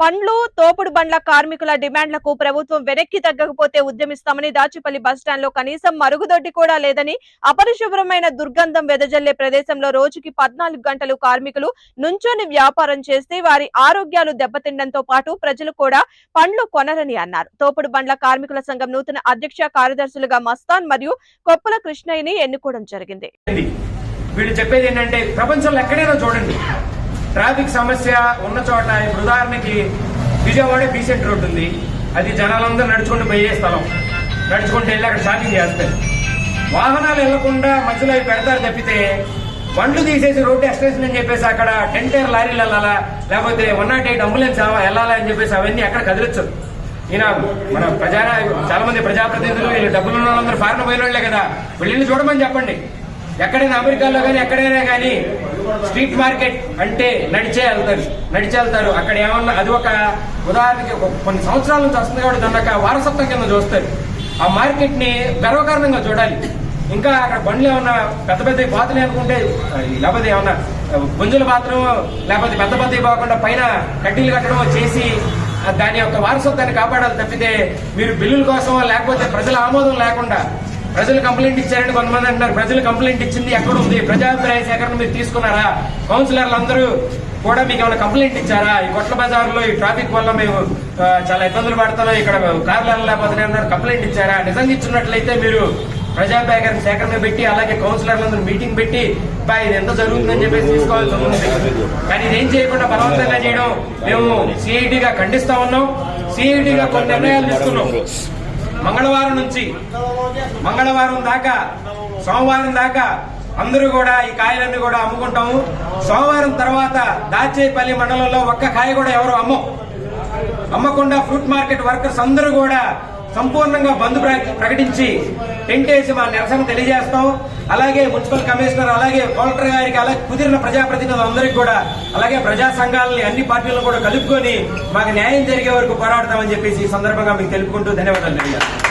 పండ్లు తోపుడు బండ్ల కార్మికుల డిమాండ్లకు ప్రభుత్వం వెనక్కి తగ్గకపోతే ఉద్యమిస్తామని దాచిపల్లి బస్టాండ్లో కనీసం మరుగుదొడ్డి కూడా లేదని అపరిశుభ్రమైన దుర్గంధం వెదజల్లే ప్రదేశంలో రోజుకి పద్నాలుగు గంటలు కార్మికులు నుంచొని వ్యాపారం చేస్తే వారి ఆరోగ్యాలు దెబ్బతిండంతో పాటు ప్రజలు కూడా పండ్లు కొనరని అన్నారు. తోపుడు బండ్ల కార్మికుల సంఘం నూతన అధ్యక్ష కార్యదర్శులుగా మస్తాన్ మరియు కొప్పల కృష్ణయ్యని ఎన్నుకోవడం జరిగింది. వీళ్ళు చెప్పేది ఏంటంటే ప్రపంచంలో ఎక్కడైనా చూడండి. ట్రాఫిక్ సమస్య ఉన్న చోట ఇప్పుడు ఉదాహరణకి విజయవాడ బీసెంట్ రోడ్ ఉంది అది జనాలందరూ నడుచుకుంటూ పోయే స్థలం. నడుచుకుంటూ వెళ్ళి అక్కడ షాపింగ్ చేస్తారు. వాహనాలు వెళ్ళకుండా మధ్యలో అవి పెడతారు తప్పితే బండ్లు తీసేసి రోడ్డు ఎక్స్టెన్షన్ అని చెప్పేసి అక్కడ టెన్ టైర్ లారీలు వెళ్ళాలా? లేకపోతే వన్ నాట్ ఎయిట్ అంబులెన్స్ వెళ్ళాలా అని చెప్పేసి అవన్నీ అక్కడ కదిలించదు ఈయన మన ప్రజా చాలా మంది ప్రజాప్రతినిధులు వీళ్ళు డబ్బులు ఉన్న వాళ్ళందరూ ఫారెన్ పోయిన వాళ్ళే కదా. వీళ్ళని చూడమని చెప్పండి. ఎక్కడైనా అమెరికాలో కానీ ఎక్కడైనా కానీ స్ట్రీట్ మార్కెట్ అంటే నడిచే వెళ్తారు నడిచే వెళ్తారు. అక్కడ ఏమన్నా అది ఒక ఉదాహరణకి ఒక కొన్ని సంవత్సరాల నుంచి వస్తుంది కాబట్టి దాన్ని ఒక వారసత్వం కింద చూస్తారు. ఆ మార్కెట్ని గర్వకారణంగా చూడాలి. ఇంకా అక్కడ బండ్లు ఏమన్నా పెద్ద పెద్ద బాతులు అనుకుంటే లేకపోతే ఏమన్నా గుంజుల బాత్రూమ్ లేకపోతే పెద్ద పెద్ద పోకుండా పైన కడ్డీలు కట్టడం చేసి దాని యొక్క వారసత్వాన్ని కాపాడాలి తప్పితే మీరు బిల్లుల కోసం లేకపోతే ప్రజల ఆమోదం లేకుండా ప్రజలు కంప్లైంట్ ఇచ్చారని కొంతమంది అంటున్నారు. ప్రజలు కంప్లైంట్ ఇచ్చింది ఎక్కడ ఉంది? ప్రజాభిప్రాయ సేకరణ మీరు తీసుకున్నారా? కౌన్సిలర్లు అందరూ కూడా మీకు ఏమైనా కంప్లైంట్ ఇచ్చారా? ఈ కొట్ల బజార్లో ఈ ట్రాఫిక్ వల్ల మేము చాలా ఇబ్బందులు పడుతున్నాం. ఇక్కడ కార్లు వెళ్ళలేకపోతున్నాయి అన్నారు. కంప్లైంట్ ఇచ్చారా? నిజంగా ఇచ్చినట్లయితే మీరు ప్రజాభిప్రాయ సేకరణ పెట్టి అలాగే కౌన్సిలర్లందరూ మీటింగ్ పెట్టి ఇది ఎంత జరుగుతుందని చెప్పేసి తీసుకోవాల్సి ఉంది కానీ ఇదేం చేయకుండా బలవంతంగా చేయడం మేము సిఐడిగా ఖండిస్తా ఉన్నాం. సిఐడిగా కొన్ని నిర్ణయాలు తీసుకున్నాం. మంగళవారం నుంచి మంగళవారం దాకా సోమవారం దాకా అందరూ కూడా ఈ కాయలన్నీ కూడా అమ్ముకుంటాము. సోమవారం తర్వాత దాచేపల్లి మండలంలో ఒక్క కాయ కూడా ఎవరు అమ్మం. అమ్మకుండా ఫ్రూట్ మార్కెట్ వర్కర్స్ అందరూ కూడా సంపూర్ణంగా బంద్ ప్రకటించి టెంట్ వేసి మా నిరసన తెలియజేస్తాం. అలాగే మున్సిపల్ కమిషనర్ అలాగే కలెక్టర్ గారికి అలాగే కుదిరిన ప్రజాప్రతినిధులు అందరికి కూడా అలాగే ప్రజా సంఘాలని అన్ని పార్టీలను కూడా కలుపుకొని మాకు న్యాయం జరిగే వరకు పోరాడతామని చెప్పేసి ఈ సందర్భంగా మీకు తెలుపుకుంటూ ధన్యవాదాలు